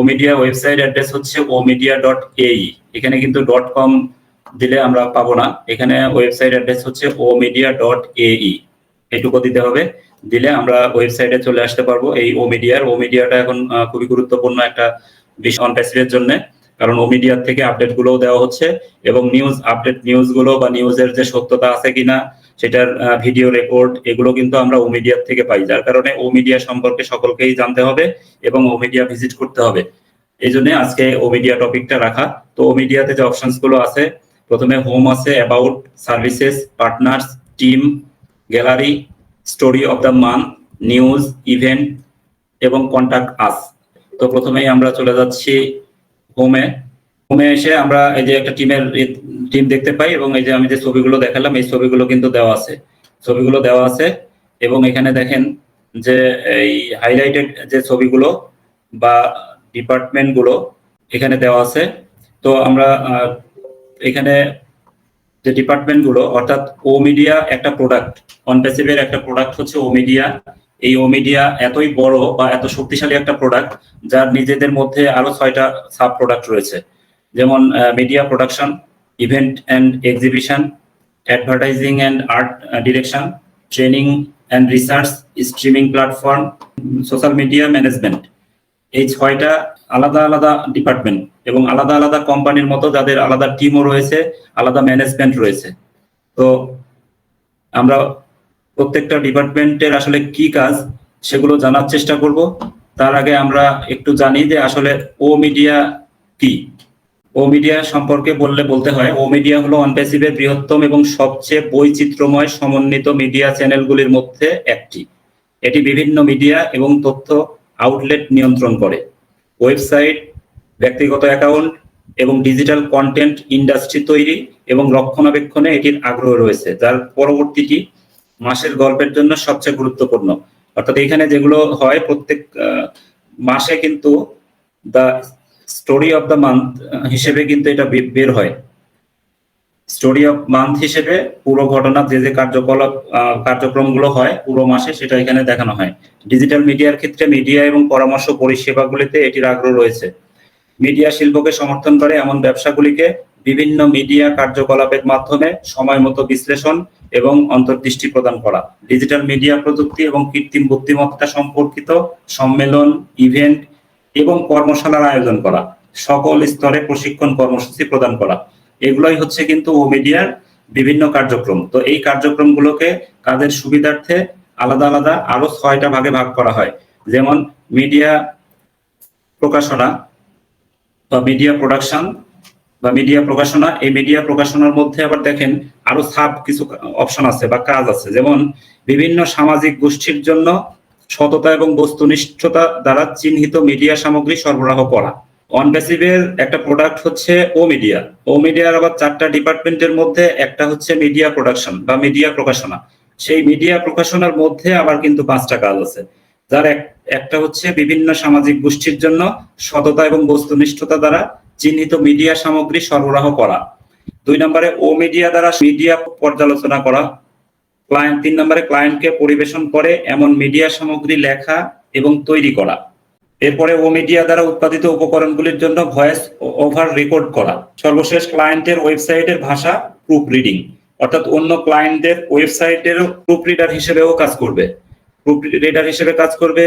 ওমিডিয়া website address হচ্ছে ওমিডিয়া dot এই এখানে কিন্তু ডট কম দিলে আমরা পাবো না। এখানে ওয়েবসাইট অ্যাড্রেস হচ্ছে ওমিডিয়া ডট এই এটুকু দিতে হবে। দিলে আমরা ওয়েবসাইটে চলে আসতে পারব এই ও মিডিয়ার ও মিডিয়াটা এখন খুবই গুরুত্বপূর্ণ একটা বিষয় প্যাসিভের জন্য। কারণ ও মিডিয়ার থেকে আপডেট গুলোও দেওয়া হচ্ছে এবং নিউজ আপডেট নিউজগুলো বা নিউজের যে সত্যতা আছে কিনা সেটার ভিডিও রেকর্ড এগুলো কিন্তু আমরা ও মিডিয়ার থেকে পাই। যার কারণে ও মিডিয়া সম্পর্কে সকলকেই জানতে হবে এবং ও মিডিয়া ভিজিট করতে হবে। এই জন্য আজকে ও মিডিয়া টপিকটা রাখা। তো ও মিডিয়াতে যে অপশনসগুলো আছে, প্রথমে হোম আছে about services partners team gallery story of the month news event এবং কন্টাক্ট আস তো প্রথমেই আমরা চলে যাচ্ছি হোমে হোমে এসে আমরা এই যে একটা টিমের টিম দেখতে পাই এবং এই যে আমি যে ছবিগুলো দেখালাম, এই ছবিগুলো কিন্তু দেওয়া আছে। ছবিগুলো দেওয়া আছে এবং এখানে দেখেন যে এই হাইলাইটেড যে ছবিগুলো বা ডিপার্টমেন্টগুলো এখানে দেওয়া আছে। তো আমরা এখানে যে ডিপার্টমেন্টগুলো অর্থাৎ ও মিডিয়া একটা প্রোডাক্ট অনপ্যাসিভের একটা প্রোডাক্ট হচ্ছে ও মিডিয়া এই ও মিডিয়া এতই বড় বা এত শক্তিশালী একটা প্রোডাক্ট যার নিজেদের মধ্যে আরও ছয়টা সাব প্রোডাক্ট রয়েছে। যেমন media production event and exhibition advertising and art direction training and research streaming platform social media management এই ছয়টা আলাদা আলাদা ডিপার্টমেন্ট এবং আলাদা আলাদা কোম্পানির মতো যাদের আলাদা টিমও রয়েছে, আলাদা ম্যানেজমেন্ট রয়েছে। তো আমরা প্রত্যেকটা ডিপার্টমেন্টের আসলে কি কাজ সেগুলো জানার চেষ্টা করব। তার আগে আমরা একটু জানি যে আসলে ও মিডিয়া কি? ও মিডিয়া সম্পর্কে বললে বলতে হয়, ও মিডিয়া হলো অনপ্যাসিভের বৃহত্তম এবং সবচেয়ে বৈচিত্র্যময় সমন্বিত মিডিয়া চ্যানেলগুলির মধ্যে একটি। এটি বিভিন্ন মিডিয়া এবং তথ্য আউটলেট নিয়ন্ত্রণ করে। ওয়েবসাইট ব্যক্তিগত অ্যাকাউন্ট এবং ডিজিটাল কন্টেন্ট ইন্ডাস্ট্রি তৈরি এবং রক্ষণাবেক্ষণে এটির আগ্রহ রয়েছে, যার পরবর্তীটি মাসের গল্পের জন্য সবচেয়ে গুরুত্বপূর্ণ। অর্থাৎ এখানে যেগুলো হয়, প্রত্যেক মাসে কিন্তু the story of the month হিসেবে কিন্তু এটা বের হয়। স্টোরি অফ মান্থ হিসেবে পুরো ঘটনা, যে যে কার্যকলাপ কার্যক্রমগুলো হয়, পুরো মাসে সেটা এখানে দেখানো হয়। ডিজিটাল মিডিয়ার ক্ষেত্রে মিডিয়া এবং পরামর্শ পরিষেবাগুলিতে এটির আগ্রহ রয়েছে। মিডিয়া শিল্পকে সমর্থন করে এমন ব্যবসাগুলিকে বিভিন্ন মিডিয়া কার্যকলাপের মাধ্যমে সময় মতো বিশ্লেষণ এবং অন্তর্দৃষ্টি প্রদান করা। ডিজিটাল মিডিয়া প্রযুক্তি এবং কৃত্রিম বুদ্ধিমত্তা সম্পর্কিত সম্মেলন ইভেন্ট এবং কর্মশালার আয়োজন করা, সকল স্তরে প্রশিক্ষণ কর্মসূচি প্রদান করা। এগুলোই হচ্ছে কিন্তু ও মিডিয়ার বিভিন্ন কার্যক্রম। তো এই কার্যক্রমগুলোকে কাজের সুবিধার্থে আলাদা আলাদা আরও ছয়টা ভাগে ভাগ করা হয়। যেমন মিডিয়া প্রকাশনা বা মিডিয়া প্রোডাকশন বা মিডিয়া প্রকাশনা। এই মিডিয়া প্রকাশনার মধ্যে আবার দেখেন আরও সাব কিছু অপশন আছে বা কাজ আছে। যেমন বিভিন্ন সামাজিক গোষ্ঠীর জন্য সততা এবং বস্তুনিষ্ঠতা দ্বারা চিহ্নিত মিডিয়া সামগ্রী সরবরাহ করা। অনবেসিভের একটা প্রোডাক্ট হচ্ছে ও মিডিয়া ও মিডিয়ার আবার চারটা ডিপার্টমেন্টের মধ্যে একটা হচ্ছে মিডিয়া প্রোডাকশন বা মিডিয়া প্রকাশনা। সেই মিডিয়া প্রকাশনার মধ্যে আবার কিন্তু পাঁচটা কাজ আছে। যার এক, একটা হচ্ছে বিভিন্ন সামাজিক গোষ্ঠীর জন্য সততা এবং বস্তুনিষ্ঠতা দ্বারা চিহ্নিত মিডিয়া সামগ্রী সরবরাহ করা। দুই নম্বরে ও মিডিয়া দ্বারা মিডিয়া পর্যালোচনা করা। ক্লায়েন্ট তিন নম্বরে ক্লায়েন্টকে পরিবেশন করে, এমন মিডিয়া সামগ্রী লেখা এবং তৈরি করা। এরপরে ও মিডিয়া দ্বারা উৎপাদিত উপকরণগুলির জন্য ভয়েস ওভার রেকর্ড করা। সর্বশেষ ক্লায়েন্টের ওয়েবসাইটের ভাষা প্রুফ রিডিং অর্থাৎ অন্য ক্লায়েন্টদের ওয়েবসাইটের প্রুফ রিডার হিসেবেও কাজ করবে। প্রুফ রিডার হিসেবে কাজ করবে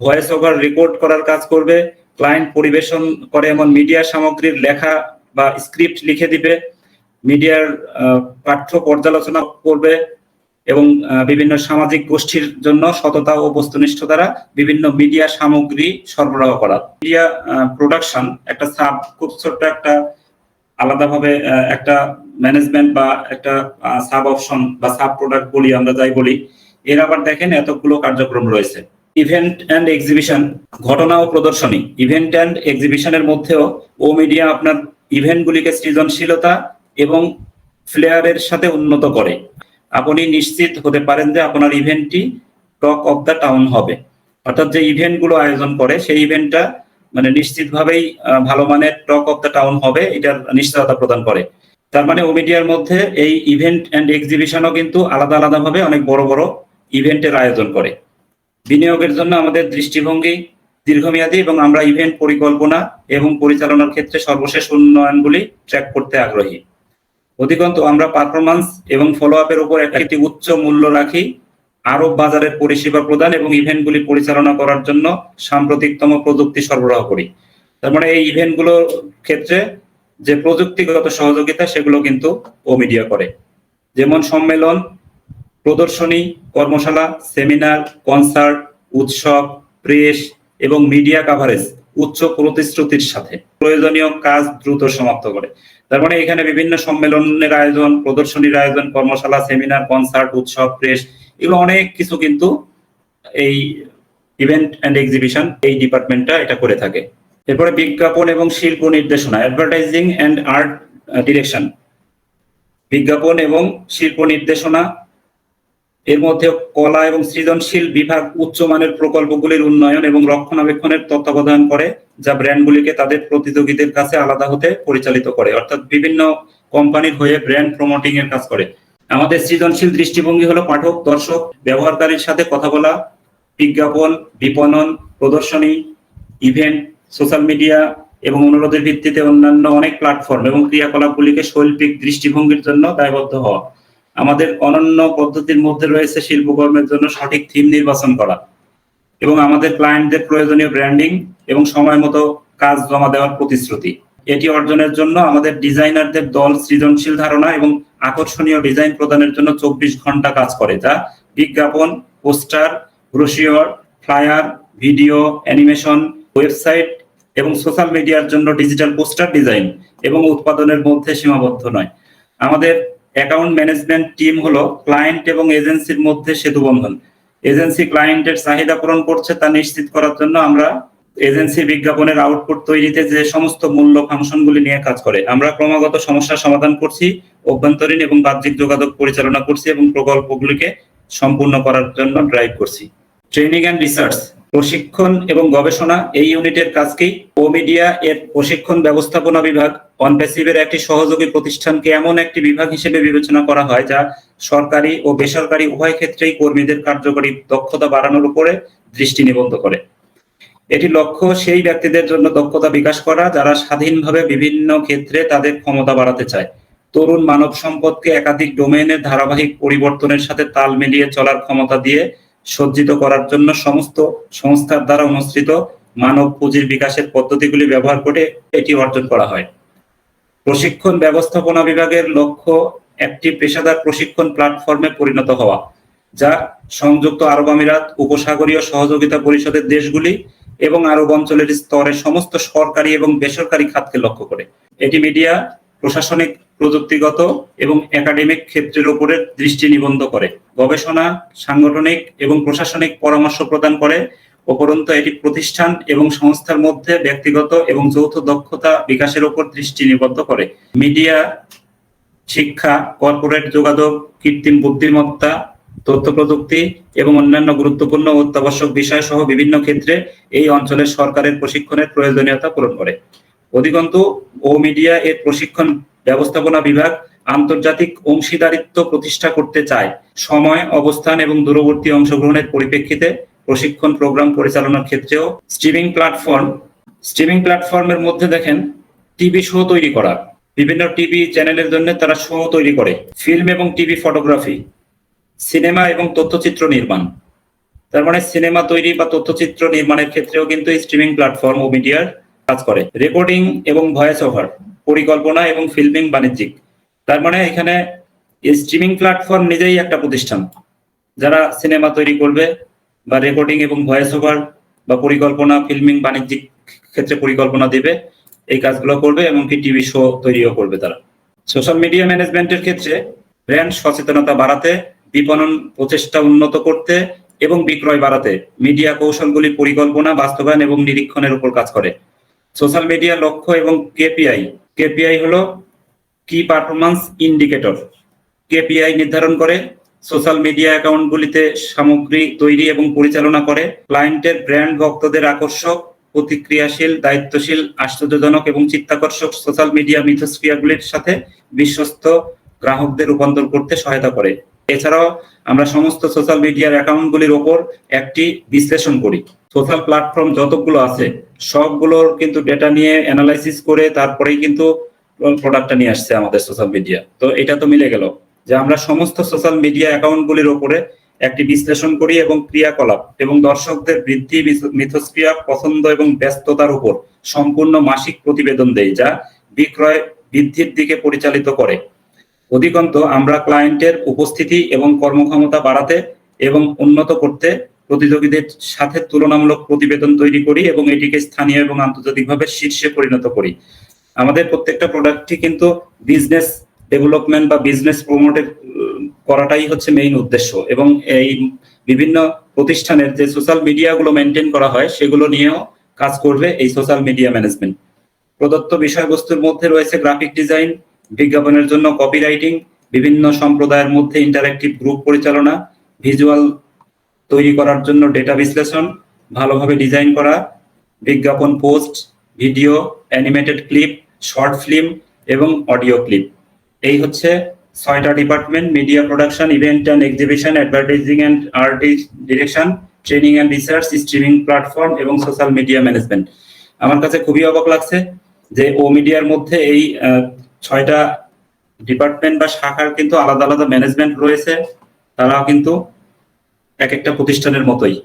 ভয়েস ওভার রেকর্ড করার কাজ করবে ক্লায়েন্ট পরিবেশন করে এমন মিডিয়া সামগ্রীর লেখা বা স্ক্রিপ্ট লিখে দিবে মিডিয়ার পাঠ্য পর্যালোচনা করবে এবং বিভিন্ন সামাজিক গোষ্ঠীর জন্য সততা ও বস্তুনিষ্ঠ দ্বারা বিভিন্ন মিডিয়া সামগ্রী সরবরাহ করা। মিডিয়া প্রোডাকশন একটা সাব খুব ছোট্ট একটা আলাদাভাবে একটা ম্যানেজমেন্ট বা একটা সাব অপশন বা সাব প্রোডাক্ট বলি আমরা যাই বলি, এর আবার দেখেন এতগুলো কার্যক্রম রয়েছে। ইভেন্ট অ্যান্ড এক্সিবিশন ঘটনা ও প্রদর্শনী। ইভেন্ট অ্যান্ড এক্সিবিশনের মধ্যেও ও মিডিয়া আপনার ইভেন্টগুলিকে সৃজনশীলতা এবং ফ্লেয়ারের সাথে উন্নত করে। আপনি নিশ্চিত হতে পারেন যে আপনার ইভেন্টটি টক অফ দ্য টাউন হবে। অর্থাৎ যে ইভেন্টগুলো আয়োজন করে, সেই ইভেন্টটা মানে নিশ্চিতভাবেই ভালো মানের টক অফ দ্য টাউন হবে, এটার নিশ্চয়তা প্রদান করে। তার মানে ও মিডিয়ার মধ্যে এই ইভেন্ট অ্যান্ড এক্সিবিশনও কিন্তু আলাদা আলাদাভাবে অনেক বড় বড় ইভেন্টের আয়োজন করে। বিনিয়োগের জন্য আমাদের দৃষ্টিভঙ্গি দীর্ঘমেয়াদী এবং আমরা ইভেন্ট পরিকল্পনা এবং পরিচালনার ক্ষেত্রে সর্বশেষ উন্নয়নগুলি ট্র্যাক করতে আগ্রহী। অধিকন্তু আমরা পারফরম্যান্স এবং ফলো আপের উপর একটি উচ্চ মূল্য রাখি। আরব বাজারের পরিষেবা প্রদান এবং ইভেন্টগুলি পরিচালনা করার জন্য সাম্প্রতিকতম প্রযুক্তি সরবরাহ করি। তার মানে এই ইভেন্টগুলোর ক্ষেত্রে যে প্রযুক্তিগত সহযোগিতা সেগুলো কিন্তু ও মিডিয়া করে। যেমন সম্মেলন প্রদর্শনী কর্মশালা সেমিনার কনসার্ট উৎসব প্রেস এবং মিডিয়া কাভারেজ উচ্চ প্রতিশ্রুতির সাথে। প্রয়োজনীয় কাজ দ্রুত সমাপ্ত করে। তার মানে এখানে বিভিন্ন সম্মেলনের আয়োজন, প্রদর্শনীর আয়োজন, কর্মশালা, সেমিনার, কনসার্ট, উৎসব, প্রেস এগুলো অনেক কিছু কিন্তু এই ইভেন্ট অ্যান্ড এক্সিবিশন এই ডিপার্টমেন্টটা এটা করে থাকে। এরপরে বিজ্ঞাপন এবং শিল্প নির্দেশনা, অ্যাডভার্টাইজিং অ্যান্ড আর্ট ডিরেকশন। বিজ্ঞাপন এবং শিল্প নির্দেশনা এর মধ্যে কলা এবং সৃজনশীল বিভাগ উচ্চমানের প্রকল্পগুলির উন্নয়ন এবং রক্ষণাবেক্ষণের তত্ত্বাবধান করে, যা ব্র্যান্ডগুলিকে তাদের প্রতিযোগীদের কাছে আলাদা হতে পরিচালিত করে, অর্থাৎ বিভিন্ন কোম্পানির হয়ে ব্র্যান্ড প্রমোটিং এর কাজ করে। আমাদের সৃজনশীল দৃষ্টিভঙ্গি হলো পাঠক, দর্শক, ব্যবহারকারীর সাথে কথা বলা, বিজ্ঞাপন, বিপণন, প্রদর্শনী, ইভেন্ট, সোশ্যাল মিডিয়া এবং অনুরোধের ভিত্তিতে অন্যান্য অনেক প্ল্যাটফর্ম এবং ক্রিয়াকলাপগুলিকে শৈল্পিক দৃষ্টিভঙ্গির জন্য দায়বদ্ধ হওয়া। আমাদের অনন্য পদ্ধতির মধ্যে রয়েছে শিল্পকর্মের জন্য সঠিক থিম নির্বাচন করা এবং আমাদের ক্লায়েন্টদের প্রয়োজনীয় ব্র্যান্ডিং এবং সময় মতো কাজ জমা দেওয়ার প্রতিশ্রুতি। এটি অর্জনের জন্য আমাদের ডিজাইনারদের দল সৃজনশীল ধারণা এবং আকর্ষণীয় ডিজাইন প্রদানের জন্য চব্বিশ ঘণ্টা কাজ করে, যা বিজ্ঞাপন, poster brochure flyer video animation website এবং সোশ্যাল মিডিয়ার জন্য ডিজিটাল পোস্টার ডিজাইন এবং উৎপাদনের মধ্যে সীমাবদ্ধ নয়। আমাদের অ্যাকাউন্ট ম্যানেজমেন্ট টিম হলো ক্লায়েন্ট এবং এজেন্সির মধ্যে সেতু বন্ধন। এজেন্সি ক্লায়েন্টের চাহিদা পূরণ করছে তা নিশ্চিত করার জন্য আমরা এজেন্সি বিজ্ঞাপনের আউটপুট তৈরিতে যে সমস্ত মূল্য ফাংশনগুলি নিয়ে কাজ করে, আমরা ক্রমাগত সমস্যা সমাধান করছি, অভ্যন্তরীণ এবং বাহ্যিক যোগাযোগ পরিচালনা করছি এবং প্রকল্পগুলিকে সম্পূর্ণ করার জন্য ড্রাইভ করছি। ট্রেনিং অ্যান্ড রিসার্চ, প্রশিক্ষণ এবং গবেষণা এই ইউনিটের কাজকেই ও মিডিয়া এর প্রশিক্ষণ ব্যবস্থাপনা বিভাগ অনপ্যাসিভের একটি সহযোগী প্রতিষ্ঠানকে এমন একটি বিভাগ হিসেবে বিবেচনা করা হয় যা সরকারি ও বেসরকারি উভয় ক্ষেত্রেই কর্মীদের কার্যকরী দক্ষতা বাড়ানোর উপরে দৃষ্টি নিবদ্ধ করে। এটি লক্ষ্য সেই ব্যক্তিদের জন্য দক্ষতা বিকাশ করা যারা স্বাধীনভাবে বিভিন্ন ক্ষেত্রে তাদের ক্ষমতা বাড়াতে চায়। তরুণ মানব সম্পদকে একাধিক ডোমেনের ধারাবাহিক পরিবর্তনের সাথে তাল মিলিয়ে চলার ক্ষমতা দিয়ে সজ্জিত করার জন্য সমস্ত সংস্থার দ্বারা অনুসৃত মানব পুঁজির বিকাশের পদ্ধতিগুলি ব্যবহার করে এটি অর্জন করা হয়। প্রশিক্ষণ ব্যবস্থাপনা বিভাগের লক্ষ্য একটি পেশাদার প্রশিক্ষণ প্ল্যাটফর্মে পরিণত হওয়া, যা সংযুক্ত আরব আমিরাত, উপসাগরীয় সহযোগিতা পরিষদের দেশগুলি এবং আরব অঞ্চলের স্তরে সমস্ত সরকারি এবং বেসরকারি খাতকে লক্ষ্য করে। এটি মিডিয়া, প্রশাসনিক প্রযুক্তিগত এবং একাডেমিক ক্ষেত্রের উপরে দৃষ্টি নিবন্ধ করে। গবেষণা, সাংগঠনিক এবং প্রশাসনিক পরামর্শ প্রদান করে। উপরন্তু এটি প্রতিষ্ঠান এবং সংস্থার মধ্যে ব্যক্তিগত এবং যৌথ দক্ষতা বিকাশের উপর দৃষ্টি নিবদ্ধ করে। মিডিয়া, শিক্ষা, কর্পোরেট যোগাযোগ, কৃত্রিম বুদ্ধিমত্তা তথ্য প্রযুক্তি এবং অন্যান্য গুরুত্বপূর্ণ অত্যাবশ্যক বিষয় সহ বিভিন্ন ক্ষেত্রে এই অঞ্চলের সরকারের প্রশিক্ষণের প্রয়োজনীয়তা পূরণ করে। অধিকন্তু ও মিডিয়া এর প্রশিক্ষণ ব্যবস্থাপনা বিভাগ আন্তর্জাতিক অংশীদারিত্ব প্রতিষ্ঠা করতে চায়। সময়, অবস্থান এবং দূরবর্তী অংশগ্রহণের পরিপ্রেক্ষিতে প্রশিক্ষণ প্রোগ্রাম পরিচালনার ক্ষেত্রেও স্ট্রিমিং প্ল্যাটফর্ম স্ট্রিমিং প্ল্যাটফর্মের মধ্যে দেখেন টিভি শো তৈরি করা। বিভিন্ন টিভি চ্যানেলের জন্য তারা শো তৈরি করে। ফিল্ম এবং টিভি ফটোগ্রাফি, সিনেমা এবং তথ্যচিত্র নির্মাণ। তার মানে সিনেমা তৈরি বা তথ্যচিত্র নির্মাণের ক্ষেত্রেও কিন্তু স্ট্রিমিং প্ল্যাটফর্ম ও মিডিয়ার কাজ করে। রেকর্ডিং এবং ভয়েস ওভার। পরিকল্পনা এবং ফিল্মিং বাণিজ্যিক। তার মানে এখানে স্ট্রিমিং প্ল্যাটফর্ম নিজেই একটা প্রতিষ্ঠান, যারা সিনেমা তৈরি করবে বা রেকর্ডিং এবং ভয়েস ওভার বা পরিকল্পনা, ফিল্মিং বাণিজ্যিক ক্ষেত্রে পরিকল্পনা দিবে, এই কাজগুলো করবে এমনকি টিভি শো তৈরিও করবে তারা। সোশ্যাল মিডিয়া ম্যানেজমেন্টের ক্ষেত্রে ব্র্যান্ড সচেতনতা বাড়াতে, বিপণন প্রচেষ্টা উন্নত করতে এবং বিক্রয় বাড়াতে মিডিয়া কৌশলগুলি পরিকল্পনা, বাস্তবায়ন এবং নিরীক্ষণের উপর কাজ করে। সোশ্যাল মিডিয়া লক্ষ্য এবং কেপিআই কেপিআই হলো কি পারফরমেন্স ইন্ডিকেটর কেপিআই নির্ধারণ করে সোশ্যাল মিডিয়া অ্যাকাউন্টগুলিতে সামগ্রী তৈরি এবং পরিচালনা করে। ক্লায়েন্টের ব্র্যান্ড ভক্তদের আকর্ষক, প্রতিক্রিয়াশীল, দায়িত্বশীল, আশ্চর্যজনক এবং চিত্তাকর্ষক সোশ্যাল মিডিয়া মিথস্ক্রিয়াগুলির সাথে বিশ্বস্ত গ্রাহকদের রূপান্তর করতে সহায়তা করে। এছাড়াও আমরা সমস্ত সোশ্যাল মিডিয়ার অ্যাকাউন্টগুলির ওপর একটি বিশ্লেষণ করি। সোশ্যাল প্ল্যাটফর্ম যতগুলো আছে, সবগুলোর কিন্তু ডেটা নিয়ে অ্যানালাইসিস করে তারপরেই কিন্তু প্রোডাক্টটা নিয়ে আসছে আমাদের সোশ্যাল মিডিয়া তো এটা তো মিলে গেল যে আমরা সমস্ত সোশ্যাল মিডিয়া অ্যাকাউন্টগুলির ওপরে একটি বিশ্লেষণ করি এবং ক্রিয়াকলাপ এবং দর্শকদের বৃদ্ধি মিথস্ক্রিয়া, পছন্দ এবং ব্যস্ততার উপর সম্পূর্ণ মাসিক প্রতিবেদন দেয় যা বিক্রয় বৃদ্ধির দিকে পরিচালিত করে। অধিকন্ত আমরা ক্লায়েন্টের উপস্থিতি এবং কর্মক্ষমতা বাড়াতে এবং উন্নত করতে প্রতিযোগীদের সাথে তুলনামূলক প্রতিবেদন তৈরি করি এবং এটিকে স্থানীয় এবং আন্তর্জাতিকভাবে শীর্ষে পরিণত করি। আমাদের প্রত্যেকটা প্রোডাক্টই কিন্তু বিজনেস ডেভেলপমেন্ট বা বিজনেস প্রমোটেড করাটাই হচ্ছে মেইন উদ্দেশ্য এবং এই বিভিন্ন প্রতিষ্ঠানের যে সোশ্যাল মিডিয়াগুলো মেনটেন করা হয়, সেগুলো নিয়েও কাজ করবে এই সোশ্যাল মিডিয়া ম্যানেজমেন্ট প্রদত্ত বিষয়বস্তুর মধ্যে রয়েছে গ্রাফিক ডিজাইন বিজ্ঞাপনের জন্য কপিরাইটিং বিভিন্ন সম্প্রদায়ের মধ্যে ইন্টারেক্টিভ গ্রুপ পরিচালনা ভিজুয়াল তৈরি করার জন্য ডেটা বিশ্লেষণ, ভালোভাবে ডিজাইন করা, বিজ্ঞাপন post video animated clip short film এবং অডিও ক্লিপ এই হচ্ছে ছয়টা department media production event and exhibition advertising and artist direction training and research streaming platform এবং সোশ্যাল মিডিয়া ম্যানেজমেন্ট আমার কাছে খুবই অবাক লাগছে যে ও মিডিয়ার মধ্যে এই ছয়টা ডিপার্টমেন্ট বা শাখার কিন্তু আলাদা আলাদা ম্যানেজমেন্ট রয়েছে, তারাও কিন্তু এক একটা প্রতিষ্ঠানের মতোই।